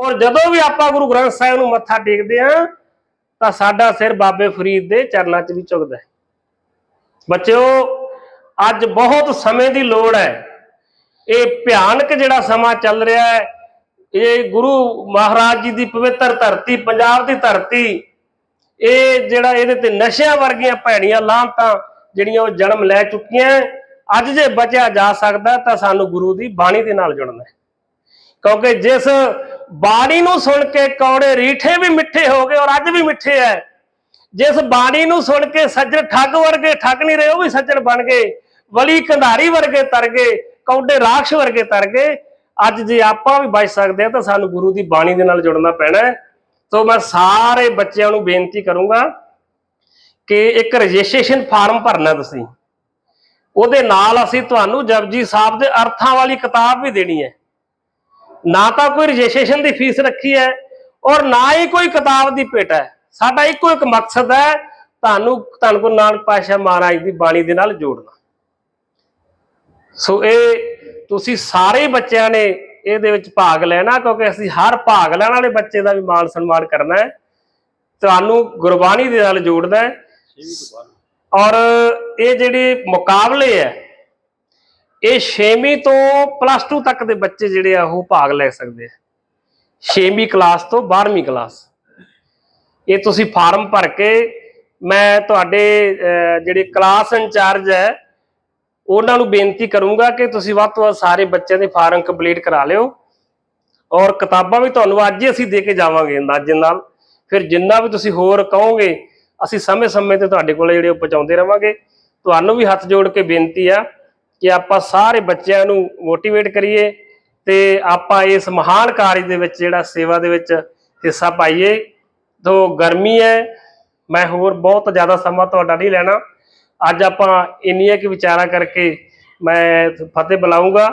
ਔਰ ਜਦੋਂ ਵੀ ਆਪਾਂ ਗੁਰੂ ਗ੍ਰੰਥ ਸਾਹਿਬ ਨੂੰ ਮੱਥਾ ਟੇਕਦੇ ਆ ਤਾਂ ਸਾਡਾ ਸਿਰ ਬਾਬੇ ਫਰੀਦ ਦੇ ਚਰਨਾਂ 'ਚ ਵੀ ਝੁਕਦਾ ਹੈ। ਬੱਚਿਓ, ਅੱਜ ਬਹੁਤ ਸਮੇਂ ਦੀ ਲੋੜ ਹੈ। ਇਹ ਭਿਆਨਕ ਜਿਹੜਾ ਸਮਾਂ ਚੱਲ ਰਿਹਾ ਹੈ, ਇਹ ਗੁਰੂ ਮਹਾਰਾਜ ਜੀ ਦੀ ਪਵਿੱਤਰ ਧਰਤੀ, ਪੰਜਾਬ ਦੀ ਧਰਤੀ, ਇਹ ਜਿਹੜਾ ਇਹਦੇ ਤੇ ਨਸ਼ਿਆਂ ਵਰਗੀਆਂ ਭੈੜੀਆਂ ਲਾਂਤਾਂ ਜਿਹੜੀਆਂ ਉਹ ਜਨਮ ਲੈ ਚੁੱਕੀਆਂ ਅੱਜ ਜੇ ਬਚਿਆ ਜਾ ਸਕਦਾ ਤਾਂ ਸਾਨੂੰ ਗੁਰੂ ਦੀ ਬਾਣੀ ਦੇ ਨਾਲ ਜੁੜਨਾ ਹੈ। ਕਿਉਂਕਿ ਜਿਸ ਬਾਣੀ ਨੂੰ ਸੁਣ ਕੇ ਕੌੜੇ ਰੀਠੇ ਵੀ ਮਿੱਠੇ ਹੋ ਗਏ ਔਰ ਅੱਜ ਵੀ ਮਿੱਠੇ ਹੈ ਜਿਸ ਬਾਣੀ ਨੂੰ ਸੁਣ ਕੇ ਸੱਜਣ ਠੱਗ ਵਰਗੇ ਠੱਗ ਨਹੀਂ ਰਹੇ, ਉਹ ਵੀ ਸੱਜਣ ਬਣ ਗਏ। ਵਲੀ ਕੰਧਾਰੀ ਵਰਗੇ ਤਰ ਗਏ, ਕੌਡੇ ਰਾਖਸ਼ ਵਰਗੇ ਤਰ ਗਏ। ਅੱਜ ਜੇ ਆਪਾਂ ਵੀ ਬਚ ਸਕਦੇ ਆ ਤਾਂ ਸਾਨੂੰ ਗੁਰੂ ਦੀ ਬਾਣੀ ਦੇ ਨਾਲ ਜੁੜਨਾ ਪੈਣਾ ਹੈ ਸੋ ਮੈਂ ਸਾਰੇ ਬੱਚਿਆਂ ਨੂੰ ਬੇਨਤੀ ਕਰੂੰਗਾ ਕਿ ਇੱਕ ਰਜਿਸਟ੍ਰੇਸ਼ਨ ਫਾਰਮ ਭਰਨਾ ਤੁਸੀਂ। ਉਹਦੇ ਨਾਲ ਅਸੀਂ ਤੁਹਾਨੂੰ ਜਪਜੀ ਸਾਹਿਬ ਦੇ ਅਰਥਾਂ ਵਾਲੀ ਕਿਤਾਬ ਵੀ ਦੇਣੀ ਹੈ ਨਾ ਤਾਂ ਕੋਈ ਰਜਿਸਟ੍ਰੇਸ਼ਨ ਦੀ ਫੀਸ ਰੱਖੀ ਹੈ ਔਰ ਨਾ ਹੀ ਕੋਈ ਕਿਤਾਬ ਦੀ ਭੇਟ ਹੈ। ਸਾਡਾ ਇੱਕੋ ਇੱਕ ਮਕਸਦ ਹੈ ਤੁਹਾਨੂੰ ਧੰਨ ਗੁਰੂ ਨਾਨਕ ਪਾਤਸ਼ਾਹ ਮਹਾਰਾਜ ਦੀ ਬਾਣੀ ਦੇ ਨਾਲ ਜੋੜਨਾ। ਸੋ ਇਹ ਤੁਸੀਂ ਸਾਰੇ ਬੱਚਿਆਂ ਨੇ ਇਹਦੇ ਵਿੱਚ ਭਾਗ ਲੈਣਾ ਕਿਉਂਕਿ ਅਸੀਂ ਹਰ ਭਾਗ ਲੈਣ ਵਾਲੇ ਬੱਚੇ ਦਾ ਵੀ ਮਾਣ ਸਨਮਾਨ ਕਰਨਾ ਹੈ। ਤੁਹਾਨੂੰ ਗੁਰਬਾਣੀ ਦੇ ਨਾਲ ਜੋੜਨਾ ਹੈ। ਔਰ ਇਹ ਜਿਹੜੇ ਮੁਕਾਬਲੇ ਹੈ ਇਹ 6ਵੀਂ ਤੋਂ ਪਲੱਸ 2 ਤੱਕ ਦੇ ਬੱਚੇ ਜਿਹੜੇ ਆ, ਉਹ ਭਾਗ ਲੈ ਸਕਦੇ ਆ। 6ਵੀਂ ਕਲਾਸ ਤੋਂ 12ਵੀਂ ਕਲਾਸ ਇਹ ਤੁਸੀਂ ਫਾਰਮ ਭਰ ਕੇ ਮੈਂ ਤੁਹਾਡੇ ਜਿਹੜੇ ਕਲਾਸ ਇੰਚਾਰਜ ਹੈ, ਉਹਨਾਂ ਨੂੰ ਬੇਨਤੀ ਕਰੂੰਗਾ ਕਿ ਤੁਸੀਂ ਵੱਧ ਤੋਂ ਵੱਧ ਸਾਰੇ ਬੱਚਿਆਂ ਦੇ ਫਾਰਮ ਕੰਪਲੀਟ ਕਰਾ ਲਿਓ। ਔਰ ਕਿਤਾਬਾਂ ਵੀ ਤੁਹਾਨੂੰ ਅੱਜ ਹੀ ਅਸੀਂ ਦੇ ਕੇ ਜਾਵਾਂਗੇ, ਅੰਦਾਜ਼ੇ ਨਾਲ। ਫਿਰ ਜਿੰਨਾ ਵੀ ਤੁਸੀਂ ਹੋਰ ਕਹੋਗੇ, ਅਸੀਂ ਸਮੇਂ-ਸਮੇਂ ਤੇ ਤੁਹਾਡੇ ਕੋਲ ਜਿਹੜੇ ਉਹ ਪਹੁੰਚਾਉਂਦੇ ਰਵਾਂਗੇ। ਤੁਹਾਨੂੰ ਵੀ ਹੱਥ ਜੋੜ ਕੇ ਬੇਨਤੀ ਆ ਕਿ ਆਪਾਂ ਸਾਰੇ ਬੱਚਿਆਂ ਨੂੰ ਮੋਟੀਵੇਟ ਕਰੀਏ ਤੇ ਆਪਾਂ ਇਸ ਮਹਾਨ ਕਾਰਜ ਦੇ ਵਿੱਚ, ਜਿਹੜਾ ਸੇਵਾ ਦੇ ਵਿੱਚ ਹਿੱਸਾ ਪਾਈਏ। ਤੋਂ ਗਰਮੀ ਹੈ। ਮੈਂ ਹੋਰ ਬਹੁਤ ਜ਼ਿਆਦਾ ਸਮਾਂ ਤੁਹਾਡਾ ਨਹੀਂ ਲੈਣਾ। ਅੱਜ ਆਪਾਂ ਇੰਨੀਆਂ ਕਿ ਵਿਚਾਰਾਂ ਕਰਕੇ ਮੈਂ ਫਤਿਹ ਬੁਲਾਉਂਗਾ